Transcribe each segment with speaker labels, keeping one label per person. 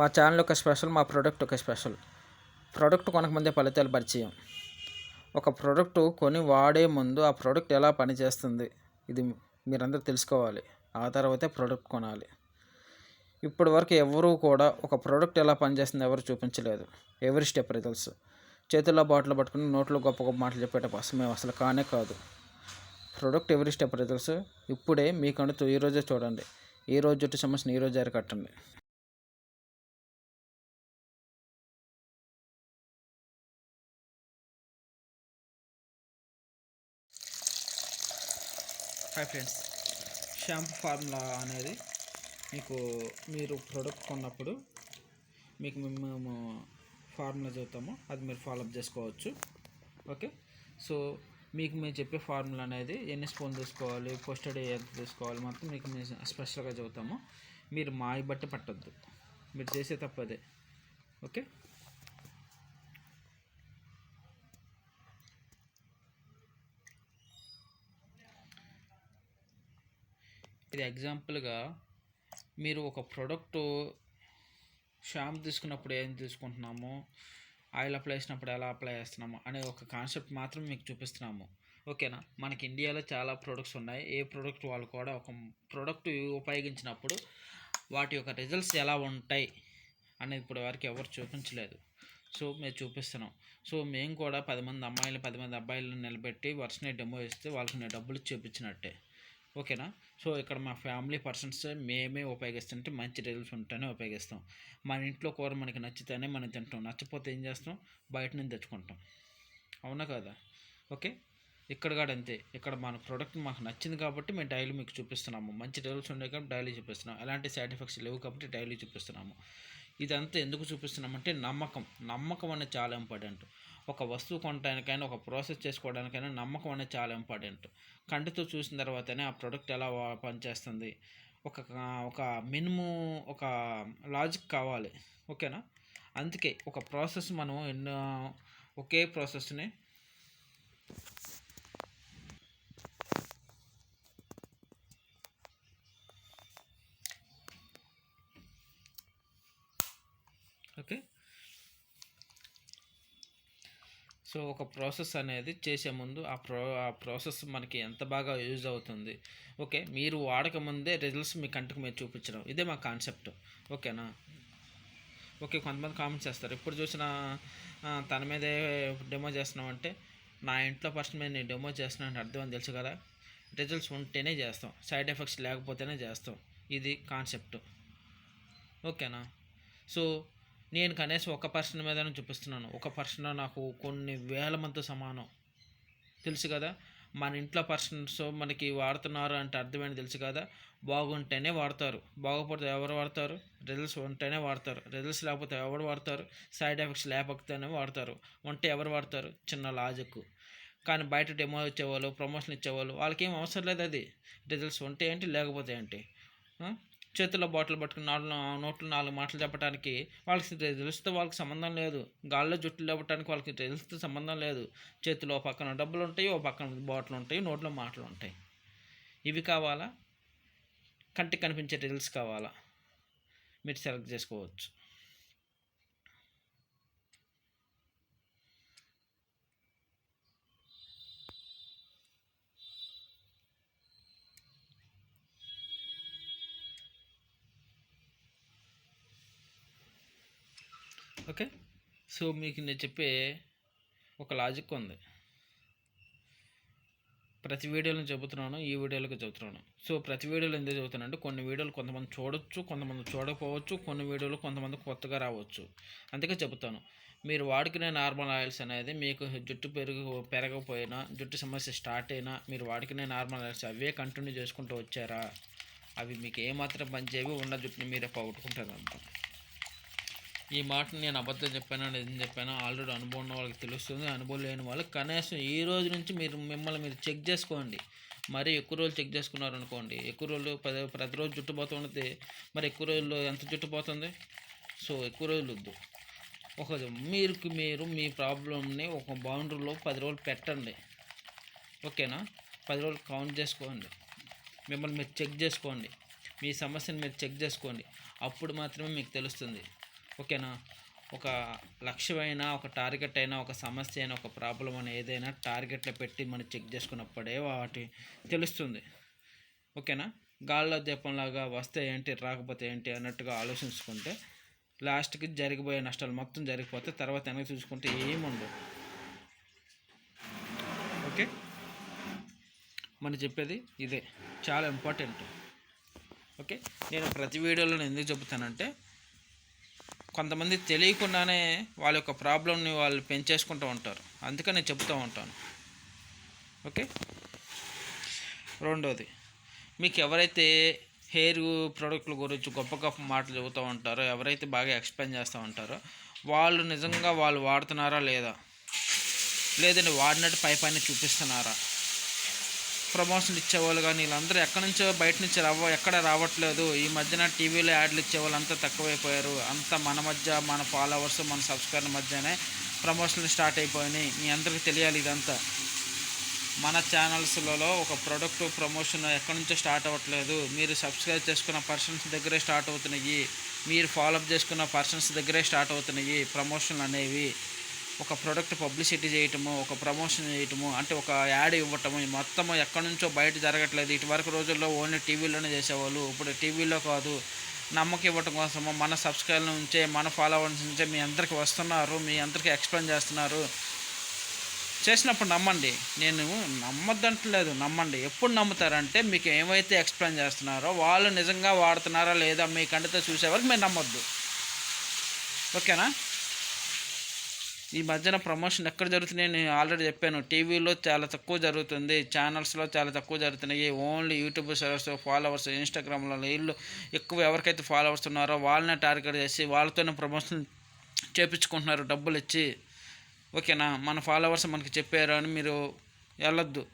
Speaker 1: మా ఛానల్ ఒక స్పెషల్ మా ప్రోడక్ట్ ఒక స్పెషల్. ప్రోడక్ట్ కొనకముందే ఫలితాలు పరిచయం. ఒక ప్రోడక్ట్ కొని వాడే ముందు ఆ ప్రోడక్ట్ ఎలా పనిచేస్తుంది ఇది మీరందరూ తెలుసుకోవాలి. ఆ తర్వాతే ప్రోడక్ట్ కొనాలి. ఇప్పటి వరకు ఎవరూ కూడా ఒక ప్రోడక్ట్ ఎలా పనిచేస్తుంది ఎవరు చూపించలేదు. ఎవరి స్టెప్ రిజల్ట్స్ చేతుల్లో బాటిల్ పట్టుకుని నోట్లో గొప్ప గొప్ప మాటలు చెప్పేటప్పుడు మేము అసలు కానే కాదు. ప్రోడక్ట్ ఎవరి స్టెప్ రిజల్ట్స్ ఇప్పుడే మీకంటూ ఈ రోజే చూడండి. ఈ రోజు జుట్టు సమస్యను ఈ రోజు అరికట్టండి. ఫ్రెండ్స్ షాంపూ ఫార్ములా అనేది మీకు మీరు ప్రోడక్ట్ కొన్నప్పుడు మీకు మేము ఫార్ములా చెబుతాము అది మీరు ఫాలోఅప్ చేసుకోవచ్చు. ఓకే సో మీకు మేము చెప్పే ఫార్ములా అనేది ఎన్ని స్పూన్ తీసుకోవాలి పోస్టెడ్ ఎంత తీసుకోవాలి మొత్తం మీకు మేము స్పెషల్గా చెబుతాము మీరు మాయ బట్టి పట్టద్దు. మీరు చేసే తప్పదే ఓకే ఇది ఎగ్జాంపుల్గా మీరు ఒక ప్రోడక్ట్ షాంపూ తీసుకున్నప్పుడు ఏం తీసుకుంటున్నాము? ఆయిల్ అప్లై చేసినప్పుడు ఎలా అప్లై చేస్తున్నాము? అనే ఒక కాన్సెప్ట్ మాత్రం మీకు చూపిస్తున్నాము. ఓకేనా మనకి ఇండియాలో చాలా ప్రోడక్ట్స్ ఉన్నాయి. ఏ ప్రోడక్ట్ వాళ్ళు కూడా ఒక ప్రోడక్ట్ ఉపయోగించినప్పుడు వాటి యొక్క రిజల్ట్స్ ఎలా ఉంటాయి అనేది ఇప్పుడు వరకు ఎవరు చూపించలేదు. సో మేము చూపిస్తున్నాం. సో మేము కూడా పది మంది అమ్మాయిలు పది మంది అబ్బాయిలను నిలబెట్టి వర్షనే డెమో ఇస్తే వాళ్ళకి నేను డబ్బులు చూపించినట్టే. ఓకేనా? సో ఇక్కడ మా ఫ్యామిలీ పర్సన్స్ మేమే ఉపయోగిస్తుంటే మంచి రిజల్ట్స్ ఉంటేనే ఉపయోగిస్తాం. మన ఇంట్లో కూర మనకి నచ్చితేనే మనం తింటాం. నచ్చపోతే ఏం చేస్తాం? బయట నుంచి తెచ్చుకుంటాం. అవునా కదా? ఓకే? ఇక్కడ కూడా అంతే. ఇక్కడ మన ప్రోడక్ట్ మాకు నచ్చింది కాబట్టి మేము డైలీ మీకు చూపిస్తున్నాము. మంచి రిజల్ట్స్ ఉన్నాయి కాబట్టి డైలీ చూపిస్తున్నాం. ఎలాంటి సైడ్ ఎఫెక్ట్స్ లేవు కాబట్టి డైలీ చూపిస్తున్నాము. ఇదంతా ఎందుకు చూపిస్తున్నామంటే నమ్మకం. నమ్మకం అనేది చాలా ఇంపార్టెంట్. ఒక వస్తువు కొనడానికైనా ఒక ప్రాసెస్ చేసుకోవడానికైనా నమ్మకం అనేది చాలా ఇంపార్టెంట్. కంటితో చూసిన తర్వాతనే ఆ ప్రోడక్ట్ ఎలా పనిచేస్తుంది. ఒక ఒక మినిమం ఒక లాజిక్ కావాలి. ఓకేనా? అందుకే ఒక ప్రాసెస్ మనం ఎన్నో ఒకే ప్రాసెస్ని సో ఒక ప్రాసెస్ అనేది చేసే ముందు ఆ ప్రో ఆ ప్రాసెస్ మనకి ఎంత బాగా యూజ్ అవుతుంది. ఓకే మీరు వాడక ముందే రిజల్ట్స్ మీ కంటికి మీరు చూపించడం. ఇదే మా కాన్సెప్ట్. ఓకేనా? ఓకే కొంతమంది కామెంట్స్ చేస్తారు. ఇప్పుడు చూసిన తన మీదే డెమో చేస్తున్నాం అంటే నా ఇంట్లో ఫస్ట్ మీద నేను డెమో చేస్తున్నాను అర్థం అని తెలుసు కదా. రిజల్ట్స్ ఉంటేనే చేస్తాం. సైడ్ ఎఫెక్ట్స్ లేకపోతేనే చేస్తాం. ఇది కాన్సెప్ట్. ఓకేనా? సో నేను కనీసం ఒక పర్సన్ మీదనే చూపిస్తున్నాను. ఒక పర్సన్ నాకు కొన్ని వేల మంది సమానం. తెలుసు కదా? మన ఇంట్లో పర్సన్స్ మనకి వాడుతున్నారు అంటే అర్థమైంది తెలుసు కదా? బాగుంటేనే వాడతారు. బాగోపోతే ఎవరు వాడతారు? రిజల్ట్స్ ఉంటేనే వాడతారు. రిజల్ట్స్ లేకపోతే ఎవరు వాడతారు? సైడ్ ఎఫెక్ట్స్ లేకపోతేనే వాడతారు. ఉంటే ఎవరు వాడతారు? చిన్న లాజిక్ కానీ బయట డెమో ఇచ్చేవాళ్ళు ప్రమోషన్ ఇచ్చేవాళ్ళు వాళ్ళకి ఏం అవసరం లేదు అది. రిజల్ట్స్ ఉంటే ఏంటి లేకపోతే ఏంటి? చేతిలో బాటిల్ పట్టుకుని నాలుగు నోట్లు నాలుగు మాటలు చెప్పడానికి వాళ్ళకి రిజల్ట్స్తో వాళ్ళకి సంబంధం లేదు. గాల్లో జుట్టు లేపడానికి వాళ్ళకి రిజల్ట్స్తో సంబంధం లేదు. చేతిలో ఓ పక్కన డబ్బులు ఉంటాయి ఓ పక్కన బాటిల్ ఉంటాయి నోట్లో మాటలు ఉంటాయి. ఇవి కావాలా? కంటికి కనిపించే రిల్స్ కావాలా? మీరు సెలెక్ట్ చేసుకోవచ్చు. ఓకే? సో మీకు నేను చెప్పే ఒక లాజిక్ ఉంది. ప్రతి వీడియోలో చెబుతున్నాను ఈ వీడియోలకు చెబుతున్నాను. సో ప్రతి వీడియోలో ఎందుకు చెబుతున్నాను అంటే కొన్ని వీడియోలు కొంతమంది చూడొచ్చు కొంతమంది చూడకపోవచ్చు కొన్ని వీడియోలు కొంతమంది కొత్తగా రావచ్చు. అందుకే చెబుతాను. మీరు వాడుకునే నార్మల్ ఆయిల్స్ అనేది మీకు జుట్టు పెరుగు పెరగకపోయినా జుట్టు సమస్య స్టార్ట్ అయినా మీరు వాడుకునే నార్మల్ ఆయిల్స్ అవే కంటిన్యూ చేసుకుంటూ వచ్చారా? అవి మీకు ఏమాత్రం పనిచేయవి ఉన్న జుట్టుని మీరే పోగొట్టుకుంటారు అంతా ఈ మాటను నేను అబద్ధం చెప్పానా నిజం చెప్పాను ఆల్రెడీ అనుభవం ఉన్న వాళ్ళకి తెలుస్తుంది అనుభవం లేని వాళ్ళకి కనీసం ఈ రోజు నుంచి మీరు మిమ్మల్ని మీరు చెక్ చేసుకోండి. మరి ఎక్కువ రోజులు చెక్ చేసుకున్నారు అనుకోండి ఎక్కువ రోజులు పది ప్రతిరోజు జుట్టుపోతుంది మరి ఎక్కువ రోజులు ఎంత జుట్టు పోతుంది? సో ఎక్కువ రోజులు వద్దు. ఒక మీరు మీరు మీ ప్రాబ్లమ్ని ఒక బౌండరీలో పది రోజులు పెట్టండి. ఓకేనా? పది రోజులు కౌంట్ చేసుకోండి. మిమ్మల్ని మీరు చెక్ చేసుకోండి. మీ సమస్యను మీరు చెక్ చేసుకోండి. అప్పుడు మాత్రమే మీకు తెలుస్తుంది. ఓకేనా? ఒక లక్ష్యమైనా ఒక టార్గెట్ అయినా ఒక సమస్య అయినా ఒక ప్రాబ్లం అయినా ఏదైనా టార్గెట్లో పెట్టి మనం చెక్ చేసుకున్నప్పుడే వాటి తెలుస్తుంది. ఓకేనా? గాల్లో దీపంలాగా వస్తే ఏంటి రాకపోతే ఏంటి అన్నట్టుగా ఆలోచించుకుంటే లాస్ట్కి జరిగిపోయే నష్టాలు మొత్తం జరిగిపోతే తర్వాత వెనక చూసుకుంటే ఏముండవు ఓకే? మనం చెప్పేది ఇదే. చాలా ఇంపార్టెంట్. ఓకే? నేను ప్రతి వీడియోలో ఎందుకు చెబుతానంటే కొంతమంది తెలియకుండానే వాళ్ళ యొక్క ప్రాబ్లమ్ని వాళ్ళు పెంచేసుకుంటూ ఉంటారు. అందుకని నేను చెప్తూ ఉంటాను. ఓకే? రెండోది మీకు ఎవరైతే హెయిర్ ప్రోడక్ట్ల గురించి గొప్ప గొప్ప మాటలు చెబుతూ ఉంటారో ఎవరైతే బాగా ఎక్స్ప్లెయిన్ చేస్తూ ఉంటారో వాళ్ళు నిజంగా వాళ్ళు వాడుతున్నారా లేదా? లేదంటే వాడినట్టు పై పైన చూపిస్తున్నారా? ప్రమోషన్ ఇచ్చేవాళ్ళు కానీ వీళ్ళందరూ ఎక్కడి నుంచో బయట నుంచి రావ ఎక్కడ రావట్లేదు. ఈ మధ్యన టీవీలో యాడ్లు ఇచ్చేవాళ్ళు అంతా తక్కువైపోయారు. అంతా మన మధ్య మన ఫాలోవర్స్ మన సబ్స్క్రైబర్ మధ్యనే ప్రమోషన్లు స్టార్ట్ అయిపోయినాయి. మీ అందరికీ తెలియాలి ఇదంతా. మన ఛానల్స్లలో ఒక ప్రోడక్ట్ ప్రమోషన్ ఎక్కడి నుంచో స్టార్ట్ అవ్వట్లేదు. మీరు సబ్స్క్రైబ్ చేసుకున్న పర్సన్స్ దగ్గరే స్టార్ట్ అవుతున్నాయి. మీరు ఫాలోఅప్ చేసుకున్న పర్సన్స్ దగ్గరే స్టార్ట్ అవుతున్నాయి. ప్రమోషన్లు అనేవి. ఒక ప్రోడక్ట్ పబ్లిసిటీ చేయటము ఒక ప్రమోషన్ చేయటము అంటే ఒక యాడ్ ఇవ్వటము మొత్తం మొత్తము ఎక్కడి నుంచో బయట జరగట్లేదు. ఇటువరకు రోజుల్లో ఓన్లీ టీవీలోనే చేసేవాళ్ళు. ఇప్పుడు టీవీలో కాదు నమ్మకం ఇవ్వటం కోసము మన సబ్స్క్రైబర్ నుంచే మన ఫాలోవర్స్ నుంచే మీ అందరికి వస్తున్నారు మీ అందరికీ ఎక్స్ప్లెయిన్ చేస్తున్నారు. చేసినప్పుడు నమ్మండి. నేను నమ్మద్దంటలేదు నమ్మండి. ఎప్పుడు నమ్ముతారంటే మీకు ఏమైతే ఎక్స్ప్లెయిన్ చేస్తున్నారో వాళ్ళు నిజంగా వాడుతున్నారా లేదా మీ కంటితో చూసేవారు మీరు నమ్మొద్దు. ఓకేనా? ఈ మధ్యన ప్రమోషన్ ఎక్కడ జరుగుతున్నాయి నేను ఆల్రెడీ చెప్పాను. టీవీలో చాలా తక్కువ జరుగుతుంది. ఛానల్స్లో చాలా తక్కువ జరుగుతున్నాయి. ఓన్లీ యూట్యూబ్ సర్వర్స్ ఫాలోవర్స్ ఇన్స్టాగ్రామ్లో వీళ్ళు ఎక్కువ ఎవరికైతే ఫాలోవర్స్ ఉన్నారో వాళ్ళనే టార్గెట్ చేసి వాళ్ళతోనే ప్రమోషన్ చేపించుకుంటున్నారు డబ్బులు ఇచ్చి. ఓకేనా? మన ఫాలోవర్స్ మనకి చెప్పారు అని మీరు వెళ్ళొద్దు.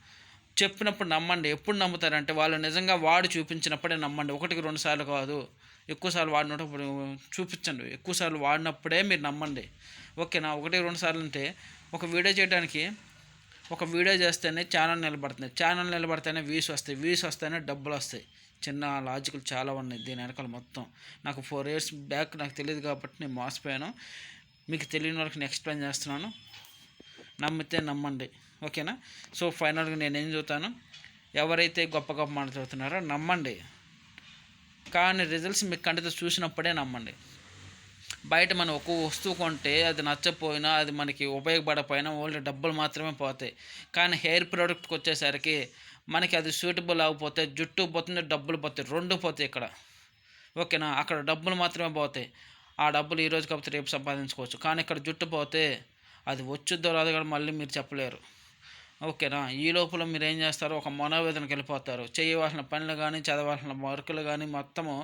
Speaker 1: చెప్పినప్పుడు నమ్మండి. ఎప్పుడు నమ్ముతారంటే వాళ్ళు నిజంగా వాడు చూపించినప్పుడే నమ్మండి. ఒకటికి రెండు సార్లు కాదు. ఎక్కువసార్లు వాడినప్పుడు చూపించండి. ఎక్కువసార్లు వాడినప్పుడే మీరు నమ్మండి. ఓకేనా ఒకటి రెండు సార్లు అంటే ఒక వీడియో చేయడానికి ఒక వీడియో చేస్తేనే ఛానల్ నిలబడుతుంది. ఛానల్ నిలబడితేనే వ్యూస్ వస్తాయి. వ్యూస్ వస్తేనే డబ్బులు వస్తాయి. చిన్న లాజికల్ చాలా ఉన్నాయి దీని వెనకాల మొత్తం. నాకు ఫోర్ ఇయర్స్ బ్యాక్ నాకు తెలియదు కాబట్టి నేను మోసపోయాను. మీకు తెలియని వాళ్ళకి నేను ఎక్స్ప్లెయిన్ చేస్తున్నాను. నమ్మితే నమ్మండి. ఓకేనా? సో ఫైనల్గా నేను ఏం చూస్తాను ఎవరైతే గొప్ప గొప్ప మాట చదువుతున్నారో నమ్మండి. కానీ రిజల్ట్స్ మీకు కంటితో చూసినప్పుడే నమ్మండి. బయట మనం ఒక వస్తువు కొంటే అది నచ్చపోయినా అది మనకి ఉపయోగపడకపోయినా ఓన్లీ డబ్బులు మాత్రమే పోతాయి. కానీ హెయిర్ ప్రోడక్ట్కి వచ్చేసరికి మనకి అది సూటబుల్ అవ్వకపోతే జుట్టు పోతుంది డబ్బులు పోతాయి. రెండు పోతాయి ఇక్కడ. ఓకేనా? అక్కడ డబ్బులు మాత్రమే పోతాయి. ఆ డబ్బులు ఈరోజు కాకపోతే రేపు సంపాదించుకోవచ్చు. కానీ ఇక్కడ జుట్టు పోతే అది వచ్చుద్దో రాదు కూడా మళ్ళీ మీరు చెప్పలేరు. ఓకేనా? ఈ లోపల మీరు ఏం చేస్తారు? ఒక మనోవేదనకి వెళ్ళిపోతారు. చేయవలసిన పనులు కానీ చదవాల్సిన వర్కులు కానీ మొత్తము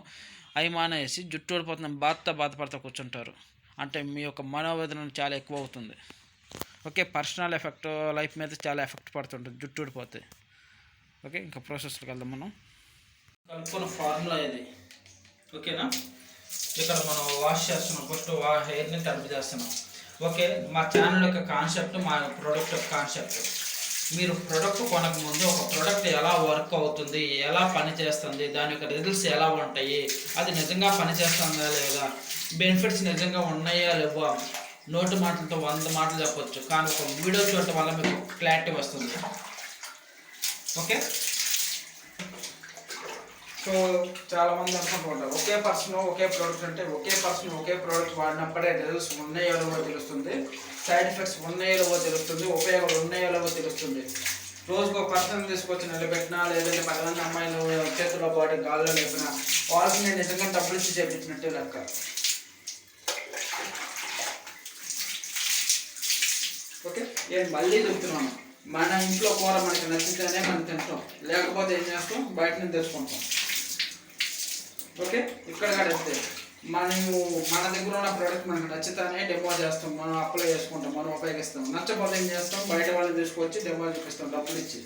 Speaker 1: అవి మానేసి జుట్టు ఓడిపోతున్న బాధతో బాధపడతా కూర్చుంటారు. అంటే మీ యొక్క మనోవేదన చాలా ఎక్కువ అవుతుంది ఓకే పర్సనల్ ఎఫెక్ట్ లైఫ్ మీద చాలా ఎఫెక్ట్ పడుతుంటుంది జుట్టు ఊడిపోతే ఓకే ఇంకా ప్రాసెస్కి వెళ్దాం మనం. కలుపుకున్న ఫార్ములా ఇది. ఓకేనా? ఇక్కడ మనం వాష్ చేస్తున్నాం. ఫస్ట్ హెయిర్ని టర్బ్ చేస్తున్నాం. ఓకే మా ఛానల్ యొక్క కాన్సెప్ట్ మా ప్రోడక్ట్ యొక్క కాన్సెప్ట్. మీరు ప్రోడక్ట్ కొనక ముందు ఒక ప్రోడక్ట్ ఎలా వర్క్ అవుతుంది ఎలా పనిచేస్తుంది దాని యొక్క రిజల్ట్స్ ఎలా ఉంటాయి అది నిజంగా పనిచేస్తుందా లేదా బెనిఫిట్స్ నిజంగా ఉన్నాయా లేవా నోటి మాటలతో వంద మాటలు చెప్పొచ్చు. కానీ ఒక వీడియో చూడటం వల్ల మీకు క్లారిటీ వస్తుంది. ఓకే సో చాలా మంది అనుకుంటుంటారు ఒకే పర్సన్ ఒకే ప్రోడక్ట్ అంటే ఒకే పర్సన్ ఒకే ప్రోడక్ట్ వాడినప్పుడే రిజల్ట్స్ ఉన్నాయో లేవో తెలుస్తుంది. సైడ్ ఎఫెక్ట్స్ ఉన్నాయో లేవో తెలుస్తుంది. ఉపయోగాలు ఉన్నాయో లేవో తెలుస్తుంది. రోజుకు ఒక పర్సన్ తీసుకొచ్చి నిలబెట్టినా లేదంటే పది అమ్మాయిలు చేతిలో పాటు గాల్లో లేపినా వాళ్ళకి నేను నిజంగా డబ్బులు ఇచ్చి చేపించినట్టే లెక్క. ఓకే? నేను మళ్ళీ చెప్తున్నాను. మన ఇంట్లో కూర మనకి నచ్చితేనే మనం తింటాం. లేకపోతే ఏం చేస్తాం? బయట నుంచి తెచ్చుకుంటాం. ఓకే? ఇక్కడ కూడా మనము మన దగ్గర ఉన్న ప్రోడక్ట్ మనకు నచ్చితేనే డెమో చేస్తాం మనం అప్లై చేసుకుంటాం మనం ఉపయోగిస్తాం. నచ్చకపోతే ఏం చేస్తాం? బయట వాళ్ళని తీసుకొచ్చి డెమో చూపిస్తాం డబ్బులు ఇచ్చి.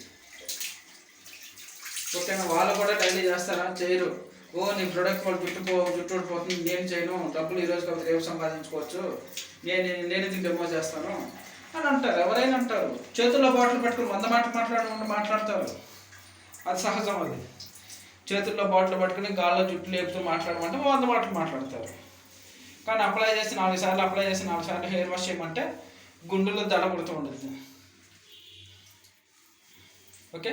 Speaker 1: ఓకేనా? వాళ్ళు కూడా డైలీ చేస్తారా? చేయరు. ఓ నీ ప్రోడక్ట్ వాళ్ళు జుట్టు పో జుట్టు ఊడిపోతుంది నేను చేయను డబ్బులు ఈరోజు కాబట్టి రేపు సంపాదించుకోవచ్చు. నేను నేను ఇది డెమో చేస్తాను? అని అంటారు. ఎవరైనా అంటారు. చేతుల్లో బాటిల్ పెట్టుకుని వంద మాటలు మాట్లాడకుండా మాట్లాడతారు. అది సహజం అది. చేతుల్లో బాటిల్ పట్టుకుని గాల్లో జుట్టు లేపుతూ మాట్లాడమంటే వంద మాటలు మాట్లాడతారు.
Speaker 2: కానీ అప్లై చేసి నాలుగు సార్లు అప్లై చేసి నాలుగు సార్లు హెయిర్ వాష్ చేయమంటే గుండెల్లో దడ పుడుతూ ఉంటుంది ఓకే?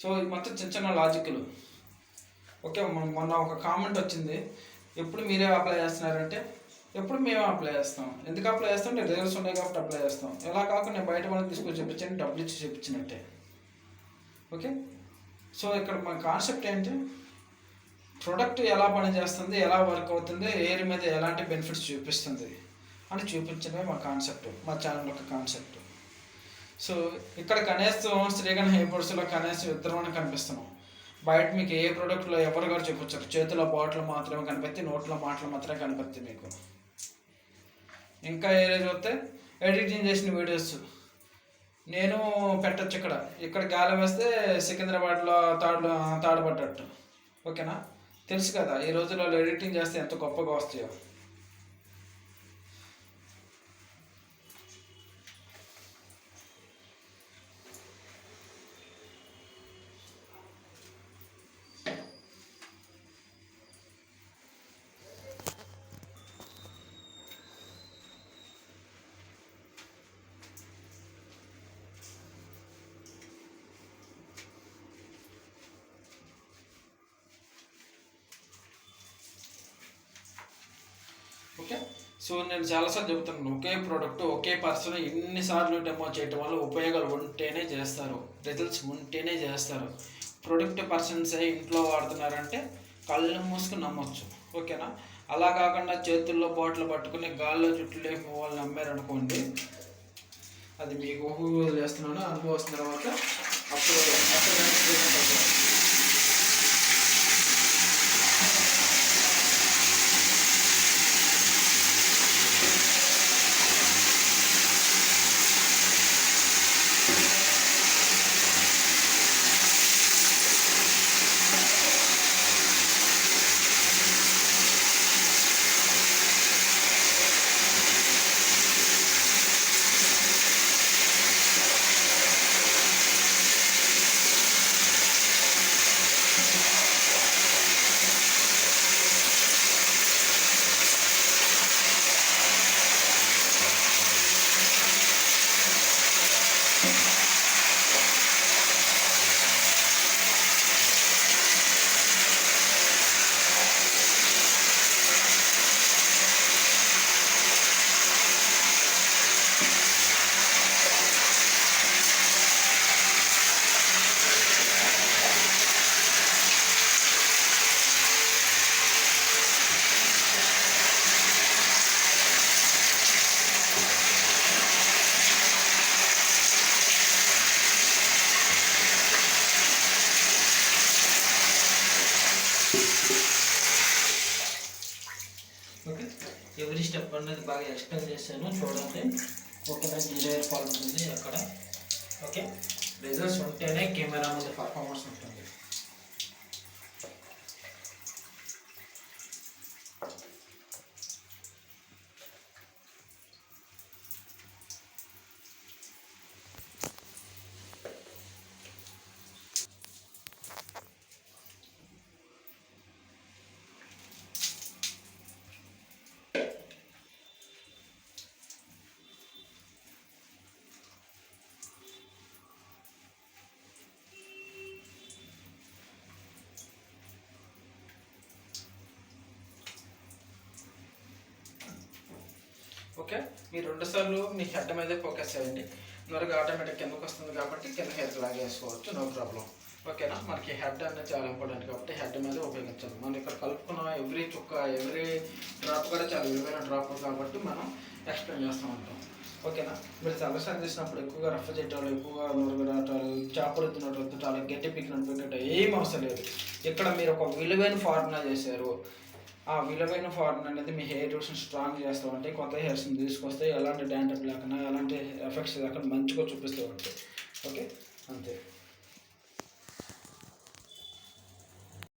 Speaker 2: సో మొత్తం చిన్న చిన్న లాజిక్లు ఓకే మొన్న ఒక కామెంట్ వచ్చింది. ఎప్పుడు మీరే అప్లై చేస్తున్నారంటే ఎప్పుడు మేము అప్లై చేస్తాం. ఎందుకు అప్లై చేస్తాం అంటే రిజల్ట్స్ ఉన్నాయి కాబట్టి అప్లై చేస్తాం. ఎలా కాకుండా నేను బయట వాళ్ళని తీసుకొని చెప్పించండి డబ్బులు ఇచ్చి చెప్పించినట్టే. ఓకే? సో ఇక్కడ మన కాన్సెప్ట్ ఏంటి? ప్రొడక్ట్ ఎలా పనిచేస్తుంది ఎలా వర్క్ అవుతుంది ఏరి మీద ఎలాంటి బెనిఫిట్స్ చూపిస్తుంది అని చూపించడమే మా కాన్సెప్ట్ మా ఛానల్ యొక్క కాన్సెప్ట్ సో ఇక్కడ కనీసం శ్రీగణ హెయిర్ కనీసం ఇద్దరం కనిపిస్తున్నాం. బయట మీకు ఏ ప్రోడక్ట్లో ఎవరు గారు చూపించారు. చేతిలో బాటిల్ మాత్రమే కనిపెత్తి నోట్లో మాటలు మాత్రమే కనిపెత్తి మీకు. ఇంకా ఏరియా చూస్తే ఎడిటింగ్ చేసిన వీడియోస్ నేను పెట్టచ్చు ఇక్కడ. ఇక్కడ గాలి వేస్తే సికింద్రాబాద్లో తాడు తాడుపడ్డట్టు ఓకేనా? తెలుసు కదా ఈ రోజులలో ఎడిటింగ్ చేస్తే ఎంత గొప్పగా వస్తాయో ఓకే సో నేను చాలాసార్లు చెబుతున్నాను ఒకే ప్రోడక్ట్ ఒకే పర్సన్ ఎన్నిసార్లు డెమో చేయటం వల్ల ఉపయోగాలు ఉంటేనే చేస్తారు రిజల్ట్స్ ఉంటేనే చేస్తారు. ప్రొడక్ట్ పర్సన్సే ఇంట్లో వాడుతున్నారంటే కళ్ళు మూసుకుని నమ్మొచ్చు ఓకేనా? అలా కాకుండా చేతుల్లో బాటిల్ పట్టుకుని గాల్లో చుట్టూ లేపి వాళ్ళు నమ్మారనుకోండి అది మీకు ఊహ చేస్తున్నాను అనుభవిస్తున్న తర్వాత అప్పుడు అప్పుడు ఎక్స్ప్లెయిన్ చేశాను చూడండి. ఓకే జీరో ఇయర్ ఫాల్ ఉంటుంది అక్కడ. ఓకే రిజల్ట్స్ ఉంటేనే కెమెరా ముందు పర్ఫార్మెన్స్ ఉంటుంది. ఓకే? మీరు రెండు సార్లు మీ హెడ్ మీదే ఫోకస్ చేయండి. నొరగ ఆటోమేటిక్ కిందకు వస్తుంది కాబట్టి కింద హెడ్ లాగా వేసుకోవచ్చు నో ప్రాబ్లం. ఓకేనా? మనకి హెడ్ అనేది చాలా ఇంపార్టెంట్ కాబట్టి హెడ్ మీద ఉపయోగించాలి. మనం ఇక్కడ కలుపుకున్న ఎవ్రీ చుక్క ఎవ్రీ డ్రాప్ కూడా చాలా విలువైన డ్రాప్ కాబట్టి మనం ఎక్స్ప్లెయిన్ చేస్తూ ఉంటాం. ఓకేనా? మీరు సలసాలు చేసినప్పుడు ఎక్కువగా రఫ్ చేయటాలు ఎక్కువగా నొరగ చేపలు ఎత్తునట్టు ఎత్తుటాలు గట్టి పీకినట్టు పీకటం ఏం అవసరం లేదు. ఇక్కడ మీరు ఒక విలువైన ఫార్ములా చేశారు. ఆ విలువైన ఫార్ములా అనేది మీ హెయిర్ రూట్స్ని స్ట్రాంగ్ చేస్తూ ఉంటాయి కొత్త హెయిర్స్ని తీసుకొస్తే ఎలాంటి డాండ్రఫ్ లేకుండా ఎలాంటి ఎఫెక్ట్స్ లేకుండా మంచిగా చూపిస్తూ ఉంటాయి ఓకే? అంతే.